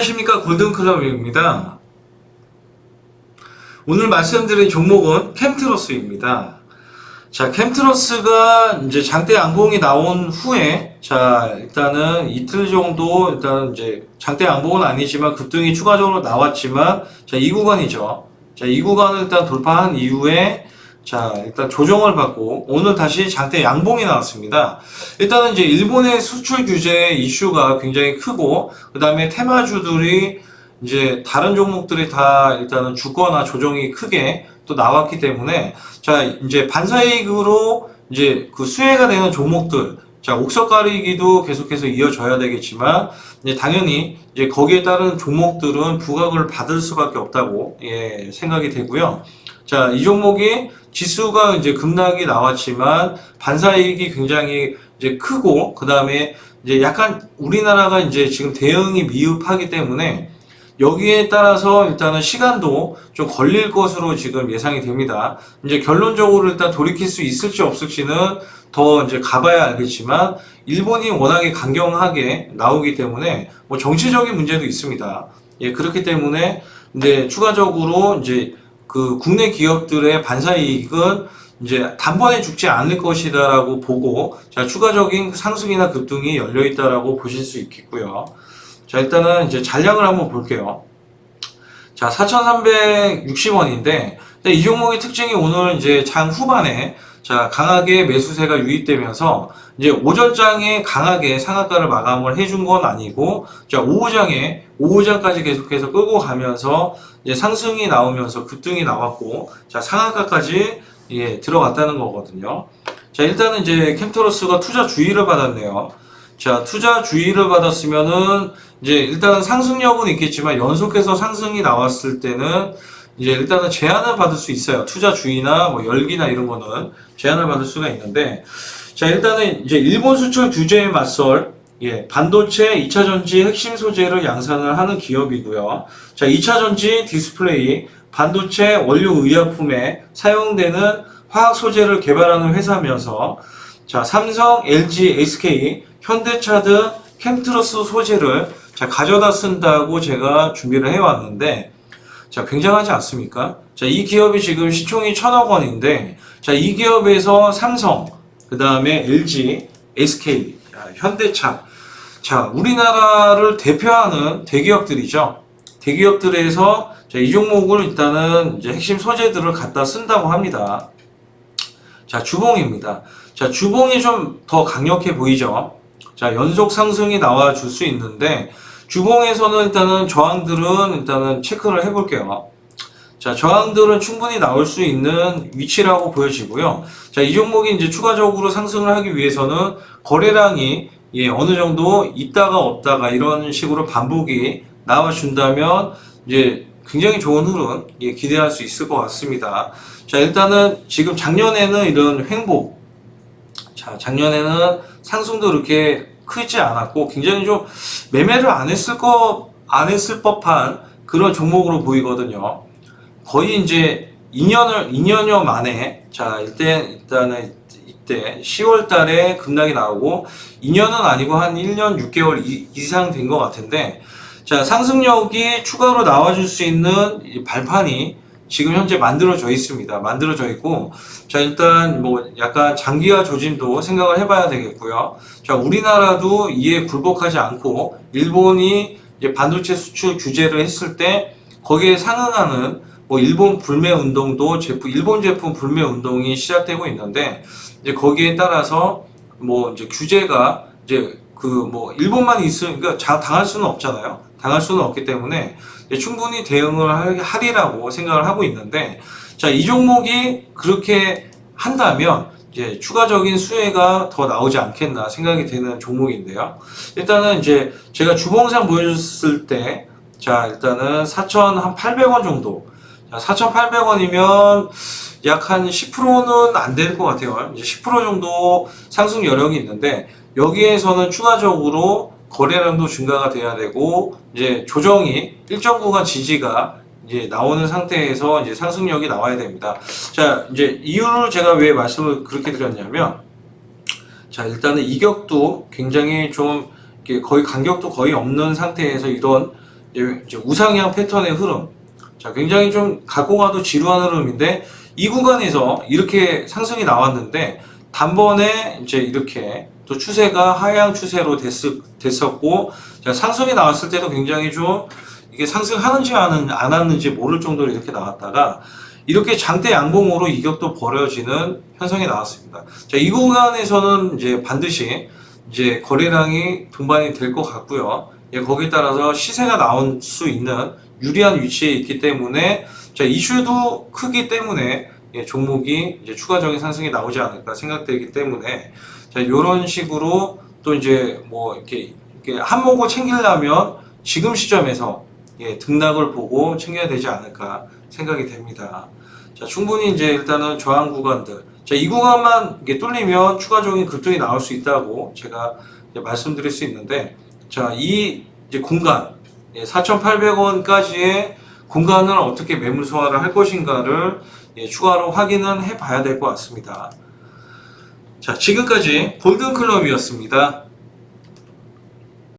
안녕하십니까 골든클럽입니다. 오늘 말씀드린 종목은 캠트러스입니다. 자, 캠트러스가 이제 장대 양봉이 나온 후에 자, 일단은 이틀 정도 일단은 이제 장대 양봉은 아니지만 급등이 추가적으로 나왔지만 자, 이 구간이죠. 자, 이 구간을 일단 돌파한 이후에 자, 일단 조정을 받고 오늘 다시 장대 양봉이 나왔습니다. 일단은 이제 일본의 수출 규제 이슈가 굉장히 크고 그 다음에 테마주들이 이제 다른 종목들이 다 일단은 주거나 조정이 크게 또 나왔기 때문에 자 이제 반사이익으로 이제 그 수혜가 되는 종목들 자 옥석 가리기도 계속해서 이어져야 되겠지만 이제 당연히 이제 거기에 따른 종목들은 부각을 받을 수밖에 없다고 예 생각이 되고요. 자 이 종목이 지수가 이제 급락이 나왔지만 반사이익이 굉장히 이제 크고 그 다음에 이제 약간 우리나라가 이제 지금 대응이 미흡하기 때문에 여기에 따라서 일단은 시간도 좀 걸릴 것으로 지금 예상이 됩니다. 이제 결론적으로 일단 돌이킬 수 있을지 없을지는 더 이제 가봐야 알겠지만 일본이 워낙에 강경하게 나오기 때문에 뭐 정치적인 문제도 있습니다. 예, 그렇기 때문에 이제 추가적으로 이제 그 국내 기업들의 반사 이익은 이제 단번에 죽지 않을 것이다라고 보고 자 추가적인 상승이나 급등이 열려 있다라고 보실 수 있겠고요. 자 일단은 이제 잔량을 한번 볼게요. 자 4,360원인데 이 종목의 특징이 오늘 이제 장 후반에 자 강하게 매수세가 유입되면서 이제 오전장에 강하게 상한가를 마감을 해준 건 아니고 자 오후장에 오후장까지 계속해서 끌고 가면서 이제 상승이 나오면서 급등이 나왔고 자 상한가까지 예, 들어갔다는 거거든요. 자, 일단은 이제 캠토로스가 투자 주의를 받았네요. 자, 투자 주의를 받았으면은 이제 일단은 상승력은 있겠지만 연속해서 상승이 나왔을 때는 이제 일단은 제한을 받을 수 있어요. 투자 주의나 뭐 열기나 이런 거는 제한을 받을 수가 있는데 자, 일단은 이제 일본 수출 규제에 맞설 예, 반도체 2차 전지 핵심 소재를 양산을 하는 기업이고요. 자, 2차 전지 디스플레이 반도체 원료 의약품에 사용되는 화학 소재를 개발하는 회사면서 자 삼성, LG, SK, 현대차 등 캠트러스 소재를 자 가져다 쓴다고 제가 준비를 해왔는데 자 굉장하지 않습니까? 자이 기업이 지금 시총이 천억 원인데 자이 기업에서 삼성, 그 다음에 LG, SK, 자, 현대차 자 우리나라를 대표하는 대기업들이죠. 대기업들에서 자, 이 종목을 일단은 이제 핵심 소재들을 갖다 쓴다고 합니다. 자, 주봉입니다. 자, 주봉이 좀 더 강력해 보이죠? 자, 연속 상승이 나와 줄 수 있는데, 주봉에서는 일단은 저항들은 일단은 체크를 해 볼게요. 자, 저항들은 충분히 나올 수 있는 위치라고 보여지고요. 자, 이 종목이 이제 추가적으로 상승을 하기 위해서는 거래량이 예, 어느 정도 있다가 없다가 이런 식으로 반복이 나와준다면 이제 굉장히 좋은 흐름 예, 기대할 수 있을 것 같습니다. 자 일단은 지금 작년에는 이런 횡보 자 작년에는 상승도 이렇게 크지 않았고 굉장히 좀 매매를 안 했을 거 안 했을 법한 그런 종목으로 보이거든요. 거의 이제 2년을 2년여 만에 자 일단 일단은 이때 10월 달에 급락이 나오고 2년은 아니고 한 1년 6개월 이, 이상 된 것 같은데 자, 상승력이 추가로 나와줄 수 있는 이 발판이 지금 현재 만들어져 있습니다. 만들어져 있고, 자, 일단 뭐 약간 장기화 조짐도 생각을 해봐야 되겠고요. 자, 우리나라도 이에 굴복하지 않고, 일본이 반도체 수출 규제를 했을 때, 거기에 상응하는 뭐 일본 불매 운동도 제품, 일본 제품 불매 운동이 시작되고 있는데, 이제 거기에 따라서 뭐 이제 규제가 이제 그 뭐 일본만 있으니까 자 당할 수는 없잖아요. 당할 수는 없기 때문에 충분히 대응을 할- 하리라고 생각을 하고 있는데 자 이 종목이 그렇게 한다면 이제 추가적인 수혜가 더 나오지 않겠나 생각이 되는 종목인데요. 일단은 이제 제가 주봉상 보여줬을 때 자 일단은 4,800원 정도 자 4,800원이면 약 한 10%는 안 될 것 같아요. 이제 10% 정도 상승 여력이 있는데 여기에서는 추가적으로 거래량도 증가가 돼야 되고 이제 조정이 일정 구간 지지가 이제 나오는 상태에서 이제 상승력이 나와야 됩니다. 자, 이제 이유를 제가 왜 말씀을 그렇게 드렸냐면 자, 일단은 이격도 굉장히 좀 거의 간격도 거의 없는 상태에서 이런 이제 우상향 패턴의 흐름. 자, 굉장히 좀 갖고 가도 지루한 흐름인데 이 구간에서 이렇게 상승이 나왔는데 단번에 이제 이렇게 또 추세가 하향 추세로 됐, 됐었고 자, 상승이 나왔을 때도 굉장히 좀 이게 상승하는지 안, 안 하는지 모를 정도로 이렇게 나왔다가 이렇게 장대 양봉으로 이격도 벌어지는 현상이 나왔습니다. 자, 이 구간에서는 이제 반드시 이제 거래량이 동반이 될 것 같고요. 예, 거기에 따라서 시세가 나올 수 있는 유리한 위치에 있기 때문에 자, 이슈도 크기 때문에 예, 종목이 이제 추가적인 상승이 나오지 않을까 생각되기 때문에 자, 이런 식으로 또 이제 뭐 이렇게, 이렇게 한몫을 챙기려면 지금 시점에서 예, 등락을 보고 챙겨야 되지 않을까 생각이 됩니다. 자, 충분히 이제 일단은 저항 구간들. 자, 이 구간만 이게 뚫리면 추가적인 급등이 나올 수 있다고 제가 말씀드릴 수 있는데, 자, 이 이제 공간, 예, 4,800원까지의 공간을 어떻게 매물 소화를 할 것인가를 예, 추가로 확인은 해 봐야 될 것 같습니다. 자, 지금까지 골든클럽이었습니다.